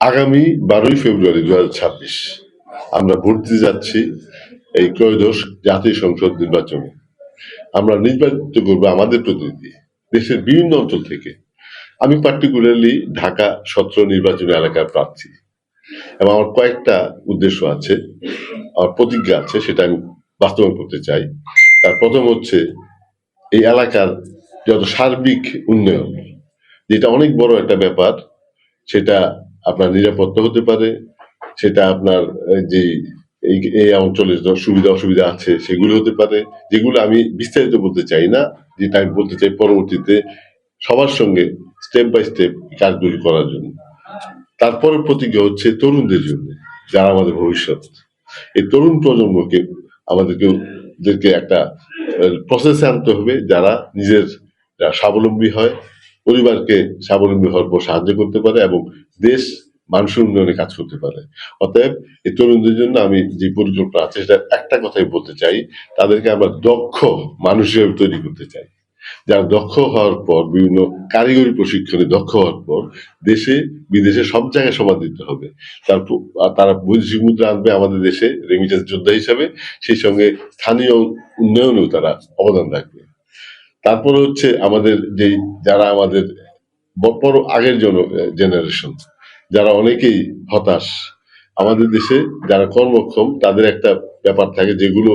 আগামী বারোই ফেব্রুয়ারি দু ছাব্বিশ আমরা ভোট দিতে যাচ্ছি এই ত্রয়োদশ জাতীয় সংসদ নির্বাচনে। আমরা নির্বাচিত করব আমাদের প্রতিনিধি, দেশের বিভিন্ন অঞ্চল থেকে। আমি পার্টিকুলারলি ঢাকা সত্র নির্বাচনী এলাকার প্রার্থী। এবং আমার কয়েকটা উদ্দেশ্য আছে, আমার প্রতিজ্ঞা আছে, সেটা আমি বাস্তবায়ন করতে চাই। তার প্রথম হচ্ছে, এই এলাকার যত সার্বিক উন্নয়ন, যেটা অনেক বড় একটা ব্যাপার, সেটা আপনার নিরাপত্তা হতে পারে, সেটা আপনার যে এই এই অঞ্চলের সুবিধা, অসুবিধা আছে, সেগুলো হতে পারে, যেগুলো আমি বিস্তারিত বলতে চাই না, যেটা আমি বলতে চাই পরবর্তীতে সবার সঙ্গে স্টেপ বাই স্টেপ কাজগুলি করার জন্য। তারপরে প্রতিজ্ঞা হচ্ছে তরুণদের জন্য, যারা আমাদের ভবিষ্যৎ। এই তরুণ প্রজন্মকে আমাদেরকে একটা প্রসেসে আনতে হবে, যারা নিজের স্বাবলম্বী হয় পরিবারকে স্বাবলম্বী হওয়ার পর সাহায্য করতে পারে এবং দেশ মানুষের উন্নয়নে কাজ করতে পারে। অতএব এই তরুণদের জন্য আমি যে পরিকল্পনা আছে, সেটা একটা কথাই বলতে চাই, তাদেরকে আমরা দক্ষ মানুষ হিসেবে তৈরি করতে চাই। যারা দক্ষ হওয়ার পর, বিভিন্ন কারিগরি প্রশিক্ষণে দক্ষ হওয়ার পর, দেশে, বিদেশে সব জায়গায় সমান দিতে হবে। তারপর তারা বৈদেশিক মুদ্রা আনবে আমাদের দেশে রেমিটেন্স যোদ্ধা হিসাবে, সেই সঙ্গে স্থানীয় উন্নয়নেও তারা অবদান রাখবে। তারপর হচ্ছে আমাদের যেই যারা আমাদের বড় আগের জেনারেশন যারা অনেকেই হতাশ। আমাদের দেশে যারা কর্মক্ষম, তাদের একটা ব্যাপার থাকে যেগুলো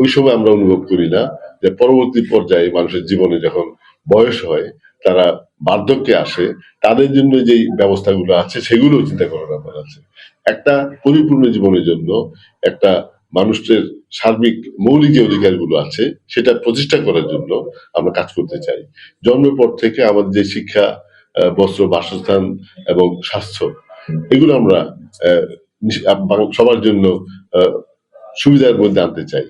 ওই সময় আমরা অনুভব করি না, যে পরবর্তী পর্যায়ে মানুষের জীবনে যখন বয়স হয়, তারা বার্ধক্যে আসে, তাদের জন্য যেই ব্যবস্থাগুলো আছে সেগুলো চিন্তা করার ব্যাপার আছে। একটা পরিপূর্ণ জীবনের জন্য একটা মানুষের সার্বিক মৌলিক যে অধিকারগুলো আছে, সেটা প্রতিষ্ঠা করার জন্য আমরা কাজ করতে চাই। জন্মের পর থেকে আমাদের যে শিক্ষা বস্ত্র, বাসস্থান এবং স্বাস্থ্য, এগুলো আমরা সবার জন্য সুবিধার মধ্যে আনতে চাই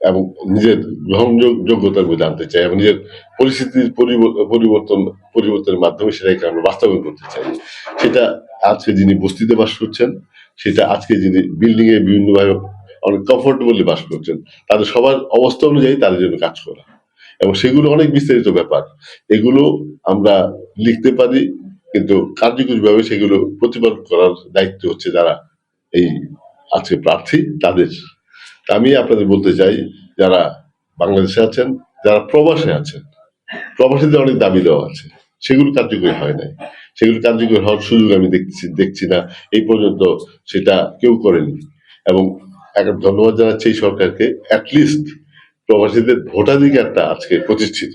এবং নিজের গ্রহণযোগ্যতার মধ্যে আনতে চাই এবং নিজের পরিস্থিতির পরিব- পরিবর্তন, পরিবর্তনের মাধ্যমে সেটাকে আমরা বাস্তবায়ন করতে চাই। সেটা আজকে যিনি বস্তিতে বাস করছেন, সেটা আজকে যিনি বিল্ডিং এ বিভিন্নভাবে অনেক কমফোর্টেবলি বাস করছেন। তাদের সবার অবস্থা অনুযায়ী তাদের জন্য কাজ করা। এবং সেগুলো অনেক বিস্তারিত ব্যাপার। এগুলো আমরা লিখতে পারি, কিন্তু কার্যকরীভাবে সেগুলো প্রতিপাদন করার দায়িত্ব হচ্ছে যারা এই আজকে প্রার্থী, তাদের। আমি আপনাদের বলতে চাই, যারা বাংলাদেশে আছেন, যারা প্রবাসে আছেন, প্রবাসীদের অনেক দাবি দেওয়া আছে। সেগুলো কার্যকরী হয় নাই। সেগুলো কার্যকরী হওয়ার সুযোগ আমি দেখছি দেখছি না। এই পর্যন্ত সেটা কেউ করেনি। এবং একটা ধন্যবাদ জানাচ্ছি এই সরকারকে। অ্যাটলিস্ট প্রবাসীদের ভোটাধিকারটা আজকে প্রতিষ্ঠিত।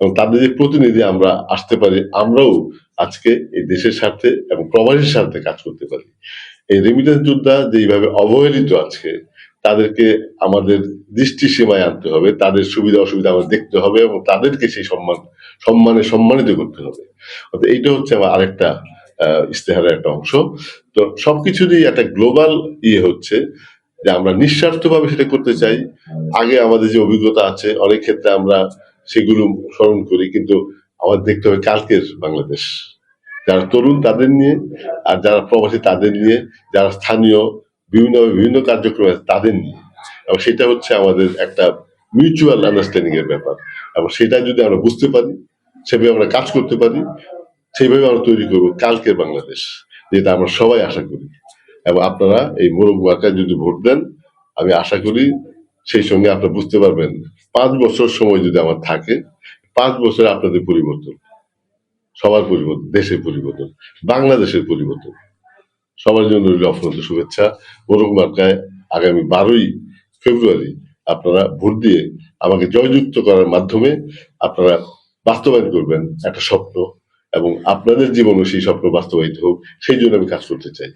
এবং তাদের যে প্রতিনিধি আমরা আসতে পারি আমরাও আজকে এই দেশের স্বার্থে এবং প্রবাসীর স্বার্থে কাজ করতে পারি। এই রেমিটেন্স যোদ্ধা যেইভাবে অবহেলিত আজকে তাদেরকে আমাদের দৃষ্টি সীমায় আনতে হবে তাদের সুবিধা অসুবিধা আমাদের দেখতে হবে এবং তাদেরকে সেই সম্মান সম্মানে সম্মানিত করতে হবে। এইটা হচ্ছে আমার আরেকটা আহ, ইস্তেহারের একটা অংশ। তো সবকিছুরই একটা গ্লোবাল ইয়ে হচ্ছে যে আমরা নিঃস্বার্থভাবে সেটা করতে চাই। আগে আমাদের যে অভিজ্ঞতা আছে, অনেক ক্ষেত্রে আমরা সেগুলো স্মরণ করি, কিন্তু আমাদের দেখতে হবে কালকের বাংলাদেশ। যারা তরুণ তাদের নিয়ে, আর যারা প্রবাসী তাদের নিয়ে, যারা স্থানীয় বিভিন্ন বিভিন্ন কার্যক্রম আছে তাদের নিয়ে। এবং সেটা হচ্ছে আমাদের একটা মিউচুয়াল আন্ডারস্ট্যান্ডিং এর ব্যাপার। এবং সেটা যদি আমরা বুঝতে পারি, সেভাবে আমরা কাজ করতে পারি, সেইভাবে আমরা তৈরি করব কালকের বাংলাদেশ, যেটা আমরা সবাই আশা করি। এবং আপনারা এই মোরগ মার্কায় যদি ভোট দেন, আমি আশা করি সেই সঙ্গে আপনারা বুঝতে পারবেন, পাঁচ বছর সময় যদি আমার থাকে, পাঁচ বছরে আপনাদের পরিবর্তন, সবার পরিবর্তন, দেশের পরিবর্তন, বাংলাদেশের পরিবর্তন। সবার জন্য রইল অফুরন্ত শুভেচ্ছা। মোরগ মার্কায় আগামী বারোই ফেব্রুয়ারি আপনারা ভোট দিয়ে আমাকে জয়যুক্ত করার মাধ্যমে আপনারা বাস্তবায়ন করবেন একটা স্বপ্ন এবং আপনাদের জীবনও সেই স্বপ্ন বাস্তবায়িত হোক, সেই জন্য আমি কাজ করতে চাই।